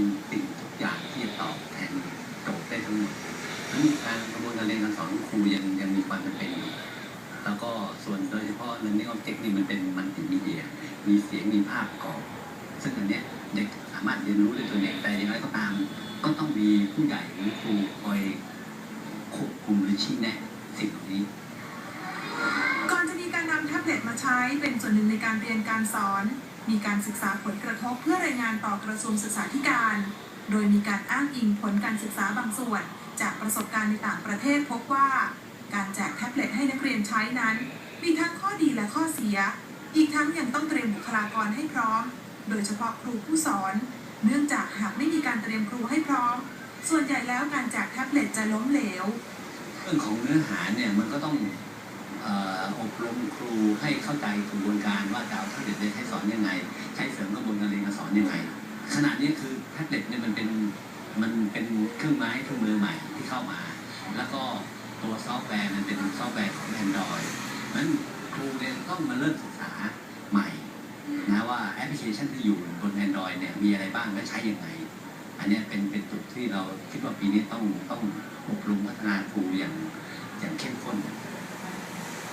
เป็นสิ่งทุกอย่างที่จะตอบแทนโจทย์ได้ทั้งหมดนั้นการกระบวนการเรียนการสอนครูยังยังมีความจำเป็นอยู่แล้วก็ส่วนโดยเฉพาะ learning object นี่มันเป็นมัลติมีเดีย มีเสียงมีภาพปรอบซึ่งอันเนี้ยเด็กสามารถเรียนรู้ด้วยตัวเองแต่อย่างไรก็ตาม ก็ต้องมีผู้ใหญ่หรือครูคอยควบคุมหรือชี้แนะสิ่งเหล่านี้ก่อนจะมีการนำแท็บเล็ตมาใช้เป็นส่วนหนึ่งในการเรียนการสอน มีการศึกษาผลกระทบเพื่อรายงานต่อกระทรวงศึกษาธิการ โดยมีการอ้างอิงผลการศึกษาบางส่วน จากประสบการณ์ในต่างประเทศพบว่า การแจกแท็บเล็ตให้นักเรียนใช้นั้น มีทั้งข้อดีและข้อเสีย อีกทั้งยังต้องเตรียมบุคลากรให้พร้อม โดยเฉพาะครูผู้สอน เนื่องจากหากไม่มีการเตรียมครูให้พร้อม ส่วนใหญ่แล้วการแจกแท็บเล็ตจะล้มเหลว เรื่องของเนื้อหาเนี่ยมันก็ต้อง อบรมครูให้เข้าใจกระบวนการว่าจะเอาแท็บเล็ตให้สอนยังไง ใช้เสริมกระบวนการเรียนการสอนยังไงขณะนี้คือแท็บเล็ตเนี่ยมันเป็นมันเป็นเครื่องไม้เครื่องมือใหม่ที่เข้ามา แล้วก็ตัวซอฟต์แวร์มันเป็นซอฟต์แวร์ของ Android นั้นครูเนี่ยต้องมาเริ่มศึกษาใหม่นะว่าแอปพลิเคชันที่อยู่บน Android เนี่ยมีอะไรบ้างและใช้ยังไง อันนี้เป็นเป็นจุดที่เราคิดว่าปีนี้ต้องต้องอบรมพัฒนาครูอย่างอย่างเข้มข้น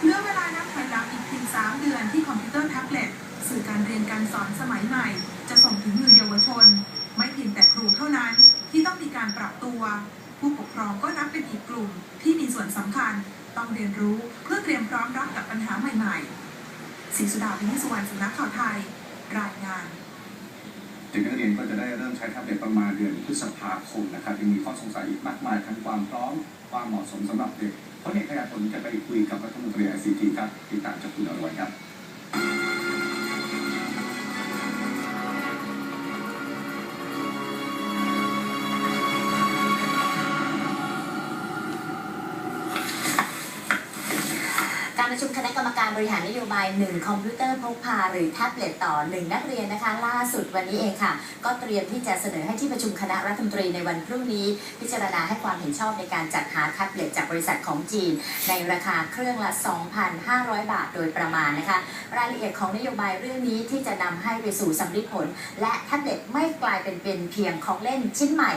เหลือเวลานับถอยหลังอีกเพียง3เดือนที่คอมพิวเตอร์แท็บเล็ตสื่อการเรียนการสอนสมัยใหม่ จะส่งถึงมือเยาวชน ไม่เพียงแต่ครูเท่านั้นที่ต้องมีการปรับตัว ผู้ปกครองก็นับเป็นอีกกลุ่ม ที่มีส่วนสำคัญ ต้องเรียนรู้เพื่อเตรียมพร้อมรับกับปัญหาใหม่ๆศรีสุดาพินิสุวรรณสำนักข่าวไทย รายงานเด็กนักเรียนก็จะได้เริ่มใช้แท็บเล็ตประมาณเดือนพฤษภาคมนะครับยังมีข้อสงสัยอีกมากมายทั้งความพร้อมความเหมาะสมสำหรับเด็ก เพราะเด็กขยายผมจะไปคุยกับรัฐมนตรีไอซีทีครับติดตามจากคุณอรวัยครับ บริหารนโยบาย 1 คอมพิวเตอร์พกพาหรือแท็บเล็ตต่อ 1 นักเรียนนะคะ ล่าสุดวันนี้เองค่ะ ก็เตรียมที่จะเสนอให้ที่ประชุมคณะรัฐมนตรีในวันพรุ่งนี้ พิจารณาให้ความเห็นชอบในการจัดหาแท็บเล็ตจากบริษัทของจีน ในราคาเครื่องละ 2,500 บาทโดยประมาณนะคะ รายละเอียดของนโยบายเรื่องนี้ที่จะนำให้ไปสู่สำลิดผล และแท็บเล็ตไม่กลายเป็นเป็นเพียงของเล่นชิ้นใหม่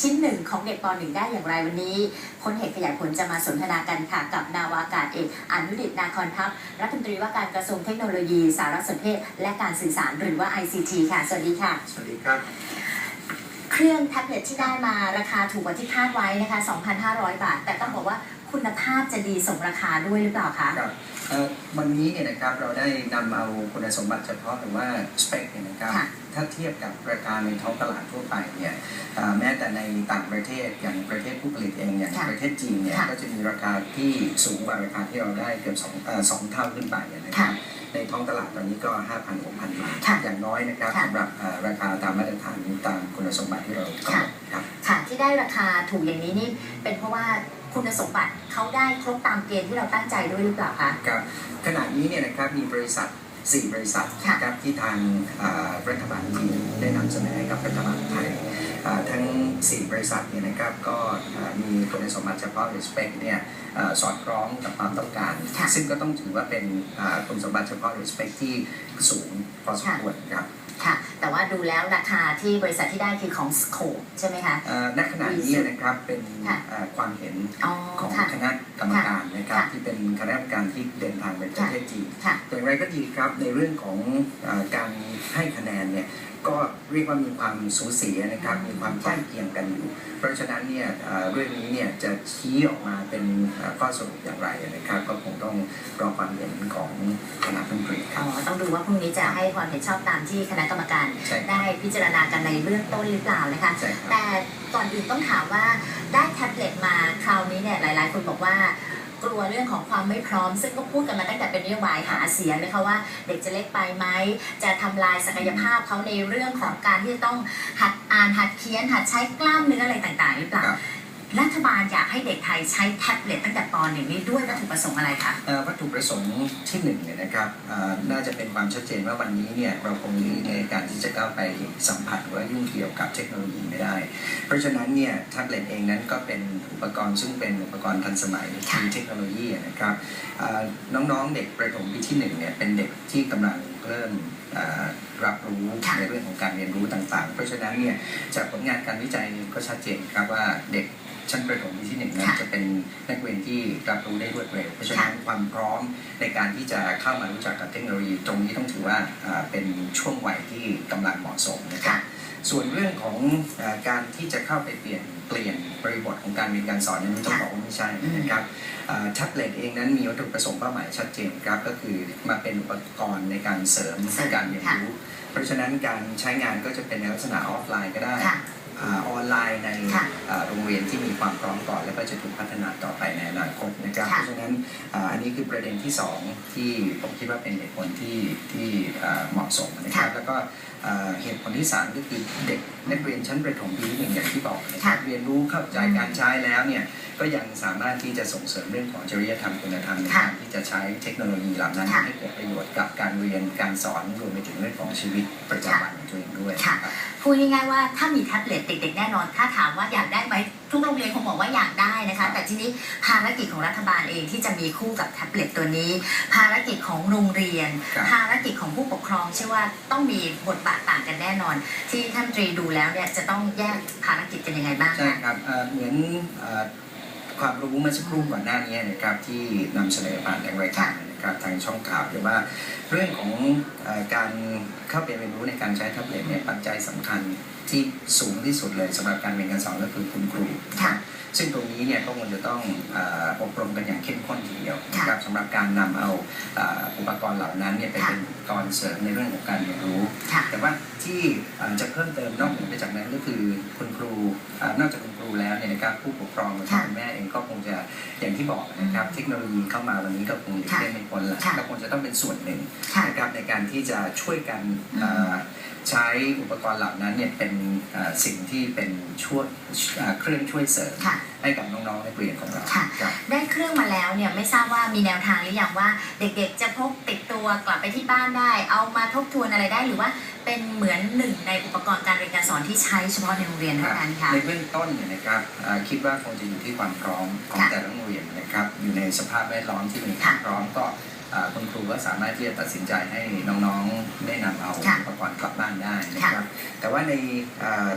ชิ้นหนึ่งของเด็กป .1 ได้อย่างไรวันนี้พลเหตุขยายผลจะมาสนทนากันค่ะกับนาวาอากาศเอกอนุดิตนาคอนทัพรัฐมนตรีว่าการกระทรวงเทคโนโลยี สารสนเทศ และการสื่อสารหรือว่า ICT ค่ะ สวัสดีค่ะ สวัสดีครับ เครื่องแท็บเล็ตที่ได้มาราคาถูกกว่าที่คาดไว้นะคะ 2,500 บาท แต่ต้องบอกว่า คุณภาพจะดีสมราคาด้วยหรือเปล่าคะครับเอ่อวันนี้เนี่ยนะครับเราได้นำเอาคุณสมบัติเฉพาะหรือว่าสเปคเนี่ยนะครับค่ะถ้าเทียบกับราคาในท้องตลาดทั่วไปเนี่ยเอ่อแม้แต่ในต่างประเทศอย่างประเทศผู้ผลิตเองอย่างค่ะประเทศจีนเนี่ยค่ะก็จะมีราคาที่สูงกว่าราคาที่เราได้เกือบสองเอ่อสองเท่าขึ้นไปนะครัค่ะบในท้องตลาดตอนนี้ก็ 5,000 6,000 บาทค่ะอย่างน้อยนะครับค่ะสำหรับเอ่อราคาตามมาตรฐานตามคุณสมบัติที่เรากำหนดครับค่ะที่ได้ราคาถูกอย่างนี้นี่เป็นเพราะว่า คุณสมบัติเขาได้ครบตามเกณฑ์ที่เราตั้งใจด้วยหรือเปล่าคะครับขณะนี้เนี่ยนะครับมีบริษัท4บริษัทค่ะนะครับที่ทางเอ่อรัฐบาลจีนได้นำเสนอให้กับรัฐบาลไทยเอ่อทั้ง 4 บริษัทเนี่ยนะครับก็เอ่อมีคุณสมบัติเฉพาะหรือสเปคเนี่ยเอ่อสอดคล้องกับความต้องการค่ะซึ่งก็ต้องถือว่าเป็นเอ่อคุณสมบัติเฉพาะหรือสเปคที่สูงพอสมควรครับค่ะ แต่ว่าดูแล้วราคาที่บริษัทที่ได้คือของสโคปใช่ไหมคะเอ่อณขณะนี้นะครับเป็นค่ะเอ่อความเห็นอ๋อของค่ะคณะกรรมการนะครับค่ะที่เป็นคณะกรรมการที่เดินทางไปประเทศจีนค่ะอย่างไรก็ดีครับในเรื่องของเออการให้คะแนนเนี่ย ก็เรียกว่ามีความสูสีนะครับมีความใกล้เคียงกันอยู่ เพราะฉะนั้นเนี่ยเอ่อเรื่องนี้เนี่ยจะชี้ออกมาเป็นเอ่อข้อสรุปอย่างไรนะครับ ก็คงต้องรอความเห็นของคณะรัฐมนตรีคอ๋รัอบต้องดูว่าพรุ่งนี้จะให้ความเห็นชอบตามที่คณะกรรมการใช่ครับได้พิจารณากันในเบื้องต้นหรือเปล่านะคะใช่ครับแต่ก่อนอื่นต้องถามว่าได้แท็บเล็ตมาคราวนี้เนี่ยหลาย ๆ คนบอกว่า กลัวเรื่องของความไม่พร้อม ซึ่งก็พูดกันมาตั้งแต่เป็นนโยบายหาเสียงนะคะว่าเด็กจะเล็กไปไหมจะทำลายศักยภาพเขาในเรื่องของการที่จะต้องหัดอ่านหัดเขียนหัดใช้กล้ามเนื้ออะไรต่างๆ หรือเปล่า รับรัฐบาลอยากให้เด็กไทยใช้แท็บเล็ตตั้งแต่ป .1 นี้ด้วยวัตถุประสงค์อะไรคะเอ่อวัตถุประสงค์ที่หนึ่งเนี่ยนะครับเอ่อน่าจะเป็นความชัดเจนว่าวันนี้เนี่ยเราคงมีในการที่จะก้าวไปสัมผัสหรือว่ายุ่งเกี่ยวกับเทคโนโลยีไม่ได้ เพราะฉะนั้นเนี่ยแท็บเล็ตเองนั้นก็เป็นอุปกรณ์ซึ่งเป็นอุปกรณ์ทันสมัยค่ะมีเทคโนโลยีนะครับเอ่อน้องๆเด็กประถมปีที่หนึ่งเนี่ยเป็นเด็กที่กำลังเริ่มเอ่อ รับรู้ค่ะในเรื่องของการเรียนรู้ต่างๆ เพราะฉะนั้นเนี่ยจากผลงานการวิจัยก็ชัดเจนครับว่าเด็กชั้นประถมที่หนึ่งนั้นค่ะจะเป็นนักเรียนที่รับรู้ได้รวดเร็ว เพราะฉะนั้นความพร้อมในการที่จะเข้ามารู้จักกับเทคโนโลยี ตรงนี้ต้องถือว่าอ่าเป็นช่วงวัยที่กำลังเหมาะสมนะครับ ส่วนเรื่องของเออการที่จะเข้าไปเปลี่ยนเปลี่ยนบริบทของการเรียนการสอนนั้นต้องบอกว่าไม่ใช่นะครับแท็บเล็ตเองนั้นมีวัตถุประสงค์เป้าหมายชัดเจนครับก็คือมาเป็นอุปกรณ์ในการเสริมเสริมการเรียนรู้ เพราะฉะนั้นการใช้งานก็จะเป็นในลักษณะออฟไลน์ก็ได้ค่ะ อ่าออนไลน์ในค่ะอ่าโรงเรียนที่มีความพร้อมก่อน แล้วก็จะถูกพัฒนาต่อไปในอนาคตนะครับค่ะเพราะฉะนั้นอ่าอันนี้คือประเด็นที่สองที่ผมคิดว่าเป็นเหตุผลที่ที่อ่าเหมาะสมนะครับแล้วก็อ่าเหตุผลที่สามก็คือเด็กนักเรียนชั้นประถมปีที่หนึ่งอย่างที่บอกนะครับเรียนรู้เข้าใจการใช้แล้วเนี่ยก็ยังสามารถที่จะส่งเสริมเรื่องของจริยธรรมคุณธรรมในค่ะการที่จะใช้เทคโนโลยีเหล่านั้นค่ะให้เกิดประโยชน์กับการเรียนการสอนรวมไปถึงเรื่องของชีวิตประจำวันของตัวเองด้วยค่ะนะครับ พูดง่ายๆว่าถ้ามีแท็บเล็ตเด็กๆแน่นอน ถ้าถามว่าอยากได้ไหมทุกโรงเรียนคงบอกว่าอยากได้นะคะ แต่ทีนี้ภารกิจของรัฐบาลเองที่จะมีคู่กับแท็บเล็ตตัวนี้ ภารกิจของโรงเรียนครับภารกิจของผู้ปกครองเชื่อว่าต้องมีบทบาทต่างกันแน่นอน ที่ท่านตรีดูแล้วเนี่ยจะต้องแยกภารกิจกันยังไงบ้างใช่คะครับเอ่อเหมือนเอ่อ ความรู้เมื่อสักครู่ก่อนหน้านี้นะครับที่นำเสนอผ่านทางรายการนะครับทางช่องข่าวหรือว่าเรื่องของอการเข้าไปเรียนรู้ในการใช้แท็บเล็ตเนี่ยปัจจัยสำคัญที่สูงที่สุดเลยสำหรับการเรียนการสอนก็คือคุณครูค่ะ ซึ่งตรงนี้เนี่ยก็ควรจะต้องเอ่ออบรมกันอย่างเข้มข้นทีเดียวนะครับสำหรับการนำเอาเอ่ออุปกรณ์เหล่านั้นเนี่ยไปเป็นอุปกรณ์เสริมในเรื่องของการเรียนรู้ค่ะแต่ว่าที่เอ่อจะเพิ่มเติมนอกเหนือไปจากนั้นก็คือคุณครูเอ่อนอกจากคุณครูแล้วเนี่ยนะครับผู้ปกครองและค่ะคุณแม่เองก็คงจะอย่างที่บอกนะครับเทคโนโลยีเข้ามาวันนี้ก็คงหลีกค่ะเลี่ยงไม่พ้นแหละค่ะก็คงจะต้องเป็นส่วนหนึ่งค่ะนะครับในการที่จะช่วยกันอืมเอ่อ ใช้อุปกรณ์เหล่านั้นเนี่ยเป็นเอ่อสิ่งที่เป็นช่วยเอ่อเครื่องช่วยเสริมค่ะให้กับน้องๆนักเรียนของเราค่ะครับได้เครื่องมาแล้วเนี่ยไม่ทราบว่ามีแนวทางหรือยังว่าเด็กๆ จะพกติดตัวกลับไปที่บ้านได้ เอามาทบทวนอะไรได้หรือว่าเป็นเหมือนหนึ่งในอุปกรณ์การเรียนการสอนที่ใช้เฉพาะในโรงเรียนเท่านั้นค่ะในเบื้องต้นเนี่ยนะครับเอ่อคิดว่าคงจะอยู่ที่ความพร้อมของค่ะแต่ละโรงเรียนนะครับอยู่ในสภาพแวดล้อมที่มีความค่ะพร้อมก็เอ่อ คุณครูก็สามารถที่จะตัดสินใจให้น้องๆได้นำเอาค่ะอุปกรณ์กลับบ้านได้นะครับแต่ว่าในเอ่อ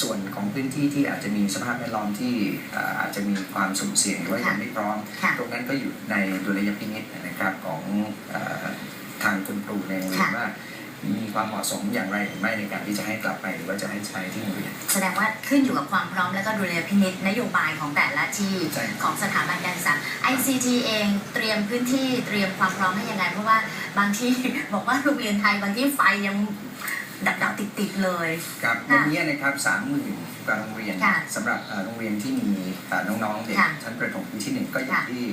ส่วนของพื้นที่ที่อาจจะมีสภาพแวดล้อมที่เอ่ออาจจะมีความสุ่มเสี่ยงหรือว่ายังไม่พร้อมค่ะตรงนั้นก็อยู่ในดุลยพินิจนะครับของเอ่อทางคุณครูในโรงเรียนค่ะว่า มีความเหมาะสมอย่างไรหรือไม่ในการที่จะให้กลับไปหรือว่าจะให้ใช้ที่โรงเรียน แสดงว่าขึ้นอยู่กับความพร้อมและก็ดุลยพินิจนโยบายของแต่ละที่ใช่ครับ ของสถาบันการศึกษา ICT เองเตรียมพื้นที่เตรียมความพร้อมให้ยังไง เพราะว่าบางที่ บอกว่าโรงเรียนไทยบางที่ไฟยังดับดับติดติดๆเลย ครับค่ะวันนี้นะครับสามหมื่นกว่าโรงเรียนค่ะสำหรับเอ่อโรงเรียนที่มีเอ่อน้องๆเด็กค่ะชั้นประถมปีที่หนึ่งก็อย่างค่ะ ที่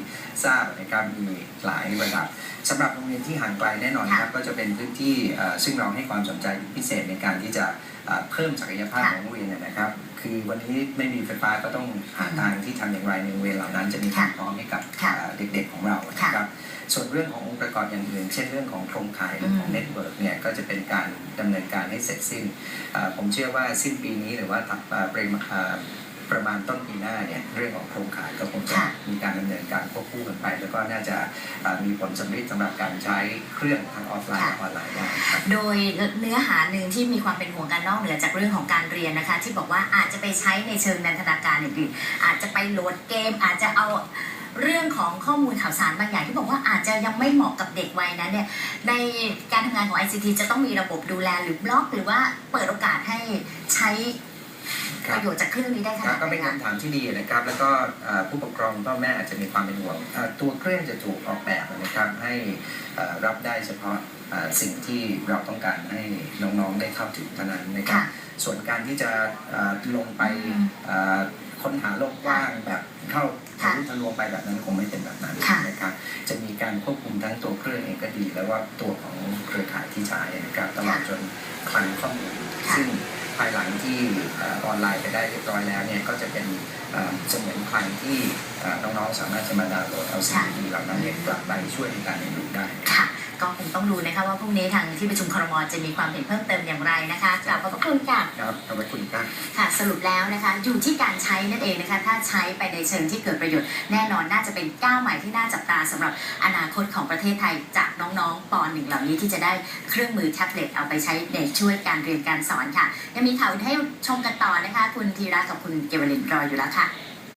ทราบนะครับมีหลายระดับ สำหรับโรงเรียนที่ห่างไกลแน่นอนค่ะครับก็จะเป็นพื้นที่เอ่อซึ่งเราให้ความสนใจพิเศษในการที่จะเอ่อเพิ่มศักยภาพค่ะของโรงเรียนนะครับ คือวันนี้ไม่มีไฟฟ้าก็ต้องหาอืมทางที่ทำอย่างไรในโรงเรียนเหล่านั้นจะมีความค่ะพร้อมให้กับค่ะเอ่อเด็กๆของเรานะครับส่วนเรื่องขององค์ประกอบอย่างอื่น เช่นเรื่องของโครงข่ายเรื่องของอืมเน็ตเวิร์กเนี่ยก็จะเป็นการดำเนินการให้เสร็จสิ้นเอ่อผมเชื่อว่าสิ้นปีนี้หรือว่าถัดเอ่อประมาณเอ่อ ประมาณต้นปีหน้าเนี่ยเรื่องของโครงข่ายก็คงจะค่ะมีการดำเนินการควบคู่กันไป แล้วก็น่าจะเอ่อมีผลสำเร็จสำหรับการใช้เครื่องทั้งออฟไลน์และออนไลน์ได้ครับโดยเนื้อหาหนึ่งที่มีความเป็นห่วงกันนอกเหนือจากเรื่องของการเรียนนะคะ ที่บอกว่าอาจจะไปใช้ในเชิงนันทนาการอื่นๆอาจจะไปโหลดเกม อาจจะเอาเรื่องของข้อมูลข่าวสารบางอย่างที่บอกว่าอาจจะยังไม่เหมาะกับเด็กวัยนั้นเนี่ยในการทำงานของ ICT จะต้องมีระบบดูแลหรือบล็อก หรือว่าเปิดโอกาสให้ใช้ครั ปบระโยชน์จากเครื่องนี้ได้ขครันาบดก็ไหนเป็นคะคำถามที่ดีนะครับ แล้วก็เอ่อผู้ปกครองพ่อแม่อาจจะมีความเป็นห่วงเอ่อตัวเครื่องจะถูกออกแบบนะครับให้เอ่อรับได้เฉพาะเอ่อสิ่งที่เราต้องการให้น้องๆได้เข้าถึงเท่านั้นนะครับค่ะส่วนการที่จะเอ่อลงไปอืมเอ่อค้นหาโลกกว้างแบบเข้าทะค่ะลุทะลวงไปแบบนั้นคงไม่เป็นแบบนั้นค่ะนะครับ จะมีการควบคุมทั้งตัวเครื่องเองก็ดี แล้วว่าตัวของเครือข่ายที่ใช้นะครับตลอดจนคลังข้อมูลค่ะซึ่ง ภายหลังที่ออนไลน์ไปได้เรียบร้อยแล้วเนี่ยก็จะเป็นเสมือนคลังที่น้องๆสามารถจะมาดาวน์โหลดเอาสิ่งดีเหล่านั้นเนี่ยกลับไปช่วยในการเรียนรู้ได้ ก็คงต้องดูนะคะว่าพรุ่งนี้ทางที่ประชุมครมจะมีความเห็นเพิ่มเติมอย่างไรนะคะกราบขอบพระคุณค่ะ ครับขอบพระคุณครับ ค่ะสรุปแล้วนะคะอยู่ที่การใช้นั่นเองนะคะถ้าใช้ไปในเชิงที่เกิดประโยชน์แน่นอนน่าจะเป็นก้าวใหม่ที่น่าจับตาสำหรับอนาคตของประเทศไทยจากน้องๆป .1 เหล่านี้ที่จะได้เครื่องมือแท็บเล็ตเอาไปใช้ในช่วยการเรียนการสอนค่ะยังมีข่าวให้ชมกันต่อนะคะ คุณธีระกับคุณเกวลินรออยู่แล้วค่ะ